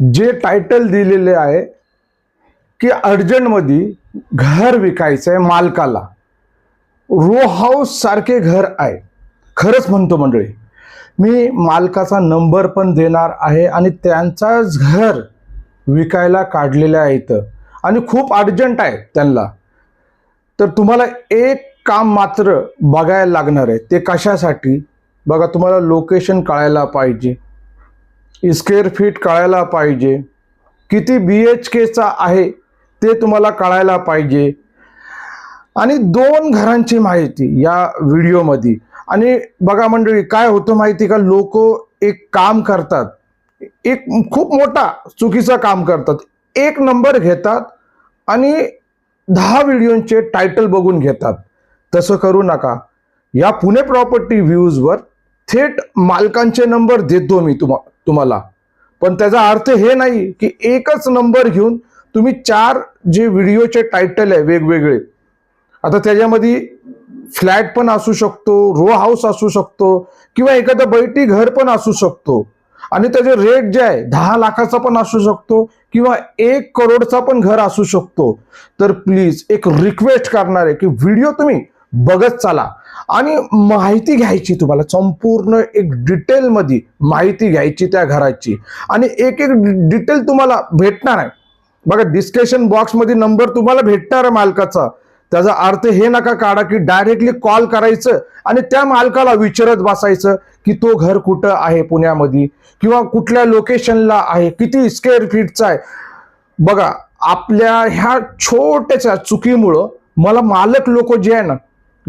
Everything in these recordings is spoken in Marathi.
जे टायटल दिलेले आहे की अर्जंटमध्ये घर विकायचं आहे मालकाला. रो हाऊस सारखे घर आहे. खरंच म्हणतो मंडळी मी मालकाचा नंबर पण देणार आहे आणि त्यांचाच घर विकायला काढलेलं आहे इथं. आणि खूप अर्जंट आहे त्यांना. तर तुम्हाला एक काम मात्र बघायला लागणार आहे ते कशासाठी? बघा तुम्हाला लोकेशन कळायला पाहिजे. स्क्वेअर फीट कळायला पाहिजे. किती बी एच केचा आहे ते तुम्हाला कळायला पाहिजे. आणि दोन घरांची माहिती या व्हिडिओमध्ये. आणि बघा मंडळी काय होतं माहिती का? लोक एक काम करतात. एक खूप मोठा चुकीचं काम करतात. एक नंबर घेतात आणि दहा व्हिडिओचे टायटल बघून घेतात. तसं करू नका. या पुणे प्रॉपर्टी व्ह्यूजवर थेट मालकांचे नंबर देतो मी तुम्हा तुम्हाला. पण त्याचा अर्थ हे नाही की एकच नंबर घेऊन तुम्ही चार जे व्हिडिओचे टायटल आहे वेगवेगळे आता त्याच्यामध्ये फ्लॅट पण असू शकतो रो हाऊस असू शकतो किंवा एखादं बैठी घर पण असू शकतो. आणि त्याचे रेट जे आहे दहा लाखाचा पण असू शकतो किंवा एक करोडचा पण घर असू शकतो. तर प्लीज एक रिक्वेस्ट करणार आहे की व्हिडिओ तुम्ही बघत चाला. आणि माहिती घ्यायची तुम्हाला संपूर्ण एक डिटेलमध्ये माहिती घ्यायची त्या घराची. आणि एक एक डिटेल तुम्हाला भेटणार आहे. बघा डिस्कशन बॉक्समध्ये नंबर तुम्हाला भेटणार आहे मालकाचा. त्याचा अर्थ हे नका काढा की डायरेक्टली कॉल करायचं आणि त्या मालकाला विचारत बसायचं की तो घर कुठं आहे पुण्यामध्ये किंवा कुठल्या लोकेशनला आहे किती स्क्वेअर फीटचा आहे. बघा आपल्या ह्या छोट्याशा चुकीमुळं मला मालक लोक जे आहे ना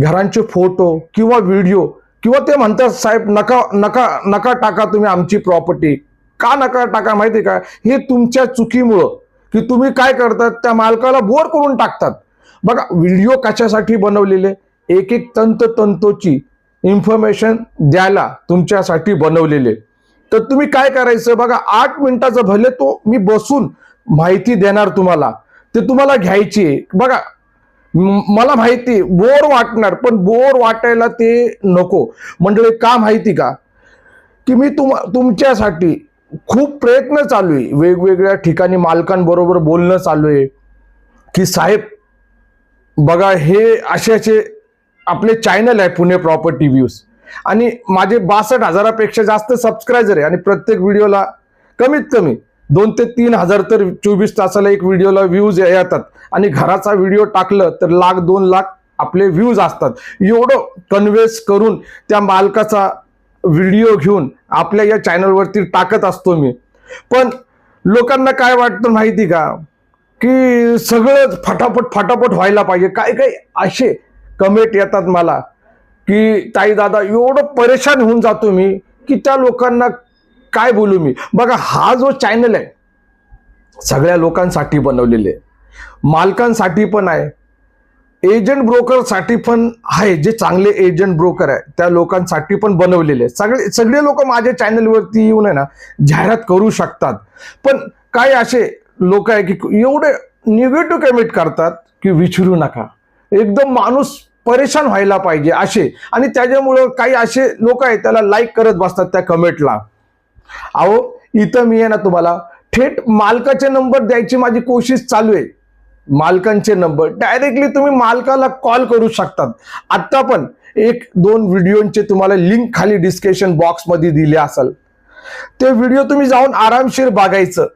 घरांचे फोटो किंवा व्हिडिओ किंवा ते म्हणतात साहेब नका नका नका टाका तुम्ही आमची प्रॉपर्टी. का नका टाका माहिती का? हे तुमच्या चुकीमुळं की तुम्ही काय करतात त्या मालकाला बोर करून टाकतात. बघा व्हिडिओ कशासाठी बनवलेले? एक एक तंतोतंतोची इन्फॉर्मेशन द्यायला तुमच्यासाठी बनवलेले. तर तुम्ही काय करायचं? बघा आठ मिनिटाचं भले तो मी बसून माहिती देणार तुम्हाला. ते तुम्हाला घ्यायची आहे. बघा मला माहिती बोर वाटणार पण बोर वाटायला ते नको. म्हणजे का माहिती का? की मी तुम तुमच्यासाठी खूप प्रयत्न चालू आहे. वेगवेगळ्या ठिकाणी मालकांबरोबर बोलणं चालू आहे. की साहेब बघा हे असे असे आपले चॅनल आहे पुणे प्रॉपर्टी व्ह्यूज आणि माझे बासष्ट हजारापेक्षा जास्त सबस्क्रायबर आहे आणि प्रत्येक व्हिडिओला कमीत कमी दोन ते तीन हजार तर चोवीस तासाला एक व्हिडिओला व्ह्यूज येतात. आणि घराचा व्हिडिओ टाकलं तर लाख दोन लाख आपले व्ह्यूज असतात. एवढं कन्व्हेस करून त्या मालकाचा व्हिडिओ घेऊन आपल्या या चॅनलवरती टाकत असतो मी. पण लोकांना काय वाटतं माहिती का? की सगळं फटाफट फटाफट व्हायला पाहिजे. काय काय असे कमेंट येतात मला की ताई दादा एवढं परेशान होऊन जातो मी की त्या लोकांना काय बोलू मी? बघा हा जो चॅनल आहे सगळ्या लोकांसाठी बनवलेले मालकांसाठी पण आहे. एजंट ब्रोकरसाठी पण आहे जे चांगले एजंट ब्रोकर आहे त्या लोकांसाठी पण बनवलेले सगळे सगळे लोक माझ्या चॅनलवरती येऊन आहे ना जाहिरात करू शकतात. पण काय असे लोक आहे की एवढे निगेटिव्ह कमेंट करतात की विचारू नका. एकदम माणूस परेशान व्हायला पाहिजे असे. आणि त्याच्यामुळं काही असे लोक आहेत त्याला लाईक करत बसतात त्या कमेंटला अहो इथं मी आहे ना तुम्हाला. थेट मालकाचे नंबर द्यायची माझी कोशिश चालू आहे. मालकांचे नंबर. डायरेक्टली तुम्ही मालकाला कॉल करू शकतात. आत्ता पण एक दोन व्हिडिओचे तुम्हाला लिंक खाली डिस्क्रिप्शन बॉक्समध्ये दिले असाल. ते व्हिडिओ तुम्ही जाऊन आरामशीर बघायचं.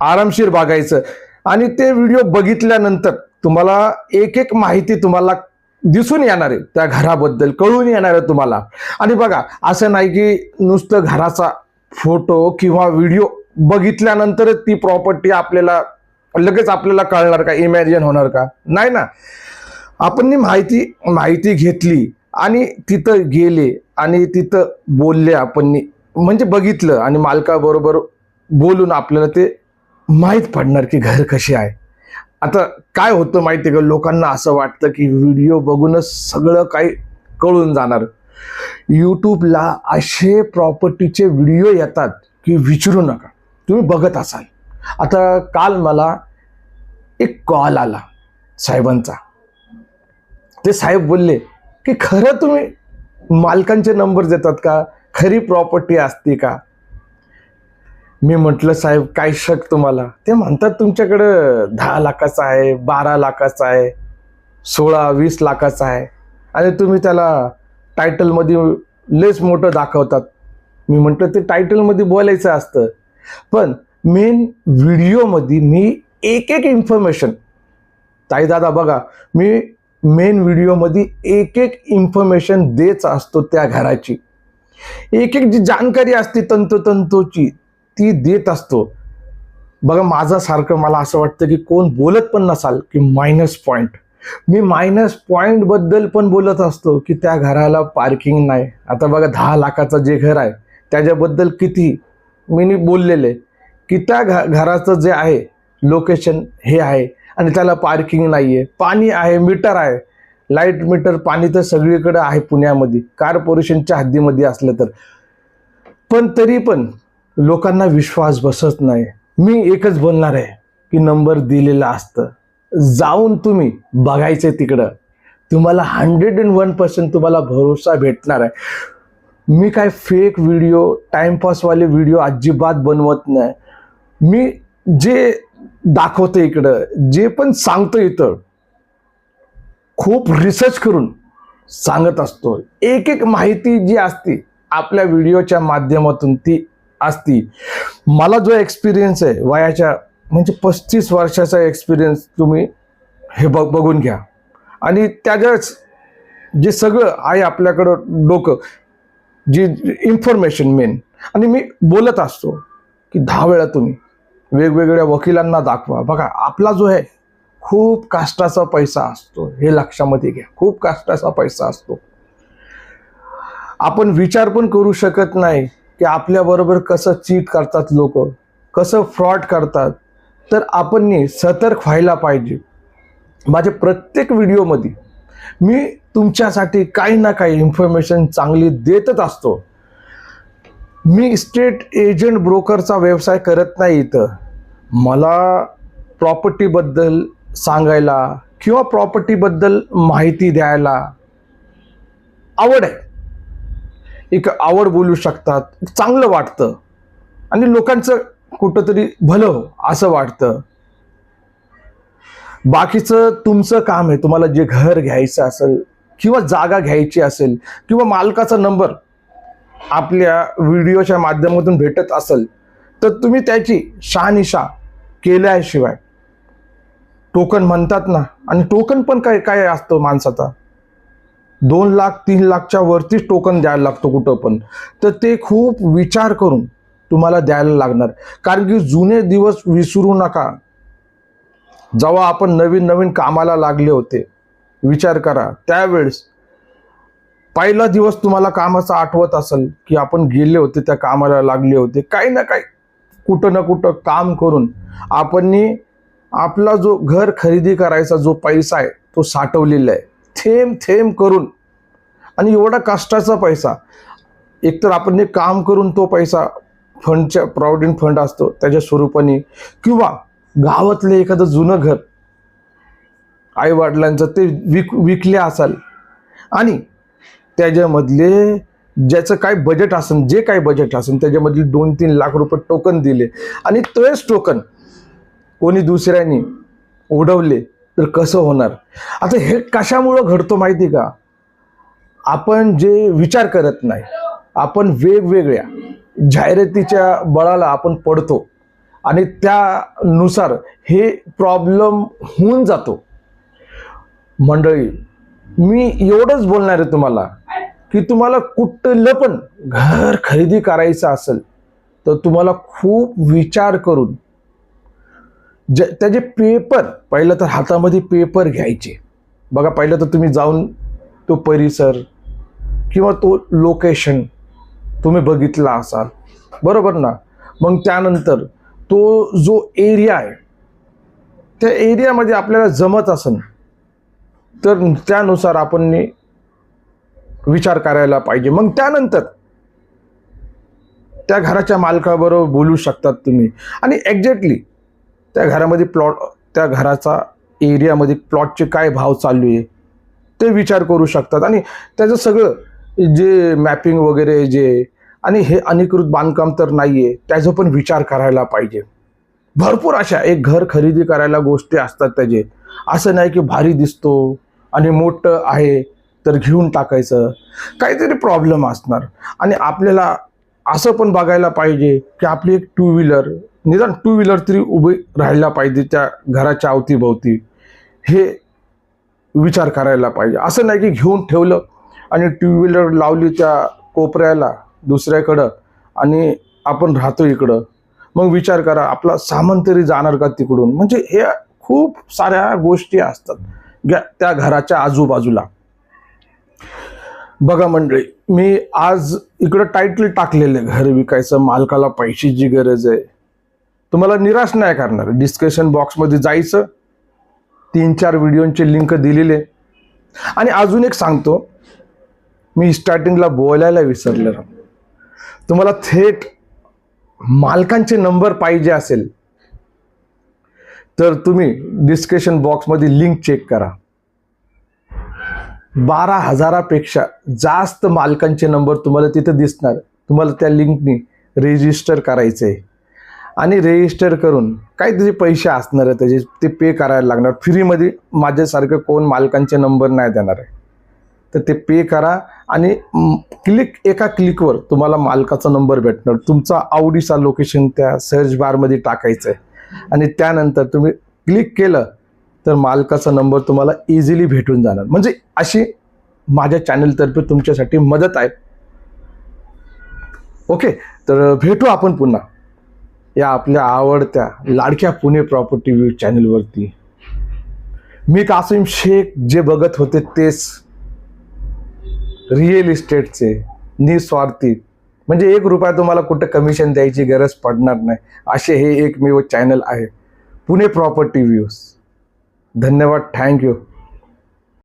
आरामशीर बघायचं. आणि ते व्हिडिओ बघितल्यानंतर तुम्हाला एक एक माहिती तुम्हाला दिसून येणार आहे त्या घराबद्दल कळून येणार आहे तुम्हाला. आणि बघा असं नाही की नुसतं घराचा फोटो किंवा व्हिडिओ बघितल्यानंतरच ती प्रॉपर्टी आपल्याला लगेच आपल्याला कळणार का इमॅजिन होणार का? नाही ना. आपण माहिती माहिती घेतली आणि तिथं गेले आणि तिथं बोलले आपण म्हणजे बघितलं आणि मालकाबरोबर बोलून आपल्याला ते माहीत पडणार की घर कसे आहे. आता काय होतं माहिती का? लोकांना असं वाटतं की व्हिडिओ बघूनच सगळं काही कळून जाणार. यूट्यूबला असे प्रॉपर्टीचे व्हिडिओ येतात की विचारू नका. तुम्ही बघत असाल. आता काल मला एक कॉल आला साहेबांचा. ते साहेब बोलले की खरं तुम्ही मालकांचे नंबर देतात का? खरी प्रॉपर्टी असते का? मी म्हटलं साहेब काय शक तुम्हाला? ते म्हणतात तुमच्याकडं दहा लाखाचा आहे बारा लाखाचा आहे सोळा वीस लाखाचा आहे. आणि तुम्ही त्याला टायटलमध्ये लेस मोठं दाखवतात. मी म्हटलं ते टायटलमध्ये बोलायचं असतं. पण मेन व्हिडिओमध्ये मी एक एक इन्फॉर्मेशन ताई दादा बघा मी मेन व्हिडिओमध्ये एक एक इन्फॉर्मेशन देत असतो त्या घराची. एक एक जी जानकारी असते तंतोतंतोची ती देत असतो. बघा माझ्यासारखं मला असं वाटतं की कोण बोलत पण नसाल की मायनस पॉईंट मी मायनस पॉईंटबद्दल पण बोलत असतो की त्या घराला पार्किंग नाही. आता बघा दहा लाखाचं जे घर आहे त्याच्याबद्दल किती मी बोललेले. की त्या घ घराचं जे आहे लोकेशन हे आहे आणि त्याला पार्किंग नाही आहे पाणी आहे मीटर आहे. लाइट मीटर पाणी तर सगळीकडे आहे पुण्यामध्ये. कॉर्पोरेशनच्या हद्दीमध्ये असलं तर. पण तरी पण लोकांना विश्वास बसत नाही. मी एकच बोलणार आहे की नंबर दिलेला असतं. जाऊन तुम्ही बघायचं तिकडं. तुम्हाला हंड्रेड अँड वन पर्सेंट तुम्हाला भरोसा भेटणार आहे. मी काय फेक व्हिडिओ टाइमपासवाले व्हिडिओ अजिबात बनवत नाही. मी जे दाखवतो इकडं जे पण सांगतो इथं खूप रिसर्च करून सांगत असतो. एक एक माहिती जी असते आपल्या व्हिडिओच्या माध्यमातून ती असती. मला जो एक्सपिरियन्स आहे वयाच्या म्हणजे पस्तीस वर्षाचा एक्सपिरियन्स तुम्ही हे बघ बघून घ्या. आणि त्याच्याच जे सगळं आहे आपल्याकडं डोकं जी इन्फॉर्मेशन मेन आणि मी बोलत असतो की दहा वेळा तुम्ही वेगवेगळ्या वकिलांना दाखवा. बघा आपला जो आहे खूप काष्टाचा पैसा असतो. हे लक्षामध्ये घ्या. खूप काष्टाचा पैसा असतो. आपण विचार पण करू शकत नाही. की आपल्याबरोबर कसं चीट करतात लोक कसं फ्रॉड करतात तर आपण सतर्क व्हायला पाहिजे. माझ्या प्रत्येक व्हिडिओमध्ये मी तुमच्यासाठी काही ना काही इन्फॉर्मेशन चांगली देतच असतो. मी स्टेट एजंट ब्रोकरचा व्यवसाय करत नाही इथं. मला प्रॉपर्टीबद्दल सांगायला किंवा प्रॉपर्टीबद्दल माहिती द्यायला आवड आहे. एक आवड बोलू शकतात चांगलं वाटतं. आणि लोकांचं कुठंतरी भलं असं वाटतं. बाकीचं तुमचं काम आहे तुम्हाला जे घर घ्यायचं असेल किंवा जागा घ्यायची असेल किंवा मालकाचा नंबर आपल्या व्हिडिओच्या माध्यमातून भेटत असेल तर तुम्ही त्याची शहानिशा केल्याशिवाय टोकन म्हणतात ना आणि टोकन पण काय काय असतं माणसाचा? दोन लाख तीन लाखच्या वरतीच टोकन द्यायला लागतो कुठं पण. तर ते खूप विचार करून तुम्हाला द्यायला लागणार. कारण की जुने दिवस विसरू नका. जेव्हा आपण नवीन नवीन कामाला लागले होते विचार करा. त्यावेळेस पहिला दिवस तुम्हाला कामाचा आठवत असेल की आपण गेले होते त्या कामाला लागले होते. काही ना काही कुठं ना कुठं काम करून आपण आपला जो घर खरेदी करायचा जो पैसा आहे तो साठवलेला आहे. थेंब थेंब करून आणि एवढा कष्टाचा पैसा. एकतर आपण काम करून तो पैसा फंडच्या प्रॉव्हिडंट फंड असतो त्याच्या स्वरूपाने किंवा गावातलं एखादं जुनं घर आई वडिलांचं ते विक विकले असाल आणि त्याच्यामधले ज्याचं काय बजेट असेल जे काय बजेट असेल त्याच्यामधले दोन तीन लाख रुपये टोकन दिले आणि तेच टोकन कोणी दुसऱ्यांनी उडवले तर कसं होणार? आता हे कशामुळं घडतो माहिती का? आपण जे विचार करत नाही आपण वेगवेगळ्या जाहिरातीच्या बळाला आपण पडतो आणि त्यानुसार हे प्रॉब्लेम होऊन जातो. मंडळी मी एवढंच बोलणार आहे तुम्हाला की तुम्हाला कुठलं पण घर खरेदी करायचं असेल तर तुम्हाला खूप विचार करून जे त्याचे पेपर पहिलं तर हातामध्ये पेपर घ्यायचे. बघा पहिलं तर तुम्ही जाऊन तो परिसर किंवा तो लोकेशन तुम्ही बघितला असाल. बरोबर ना? मग त्यानंतर तो जो एरिया आहे त्या एरियामध्ये आपल्याला जमत असेल तर त्यानुसार आपण विचार करायला पाहिजे. मग त्यानंतर त्या घराच्या मालकाबरोबर बोलू शकतात तुम्ही. आणि एक्झॅक्टली त्या घरामध्ये प्लॉट त्या घराचा एरियामध्ये प्लॉटचे काय भाव चालू आहे ते विचार करू शकतात. आणि त्याचं सगळं जे मॅपिंग वगैरे जे आणि हे अनिकृत बांधकाम तर नाही आहे त्याचा पण विचार करायला पाहिजे. भरपूर अशा एक घर खरेदी करायला गोष्टी असतात त्याचे. असं नाही की भारी दिसतो आणि मोठं आहे तर घेऊन टाकायचं. काहीतरी प्रॉब्लेम असणार. आणि आपल्याला असं पण बघायला पाहिजे की आपली एक टू व्हीलर निदान टू व्हीलर तरी उभी राहायला पाहिजे त्या घराच्या अवतीभोवती. हे विचार करायला पाहिजे. असं नाही की घेऊन ठेवलं आणि टू व्हीलर लावली त्या कोपऱ्याला दुसऱ्याकडं आणि आपण राहतो इकडं. मग विचार करा आपला सामान तरी जाणार का तिकडून? म्हणजे हे खूप साऱ्या गोष्टी असतात. ग्या- त्या घराच्या आजूबाजूला. बघा मंडळी मी आज इकडं टायटल टाकलेलं आहे, घर विकायचं मालकाला पैशाची गरज आहे. तुम्हाला निराश नाही करणार. डिस्कशन बॉक्समध्ये जायचं. तीन चार व्हिडिओचे लिंक दिलेले. आणि अजून एक सांगतो मी स्टार्टिंगला बोलायला विसरलेलो तुम्हाला थेट मालकांचे नंबर पाहिजे असेल तर तुम्ही डिस्कशन बॉक्समध्ये लिंक चेक करा. बारा हजारापेक्षा जास्त मालकांचे नंबर तुम्हाला तिथं दिसणार. तुम्हाला त्या लिंकनी रेजिस्टर करायचं आहे आणि रेजिस्टर करून काय त्याचे पैसे असणार आहे त्याचे ते पे करायला लागणार. फ्रीमध्ये माझ्यासारखं कोण मालकांचे नंबर नाही देणार आहे. तर ते पे करा आणि क्लिक एका क्लिकवर तुम्हाला मालकाचा नंबर भेटणार. तुमचा आवडीचा लोकेशन त्या सर्च बारमध्ये टाकायचं आहे आणि त्यानंतर तुम्ही क्लिक केलं तर मालकाचा नंबर तुम्हाला इझिली भेटून जाणार. म्हणजे अशी माझ्या चॅनलतर्फे तुमच्यासाठी मदत आहे. ओके तर भेटू आपण पुन्हा. या आपल्या आवडत्या लाडक्या पुणे प्रॉपर्टी व्ह्यू चॅनलवरती मी कासिम शेख जे बघत होते तेच रिअल इस्टेटचे निस्वार्थी. म्हणजे एक रुपया तुम्हाला कुठं कमिशन द्यायची गरज पडणार नाही. असे हे एकमेव चॅनल आहे. पुणे प्रॉपर्टी व्ह्यूज धन्यवाद थँक्यू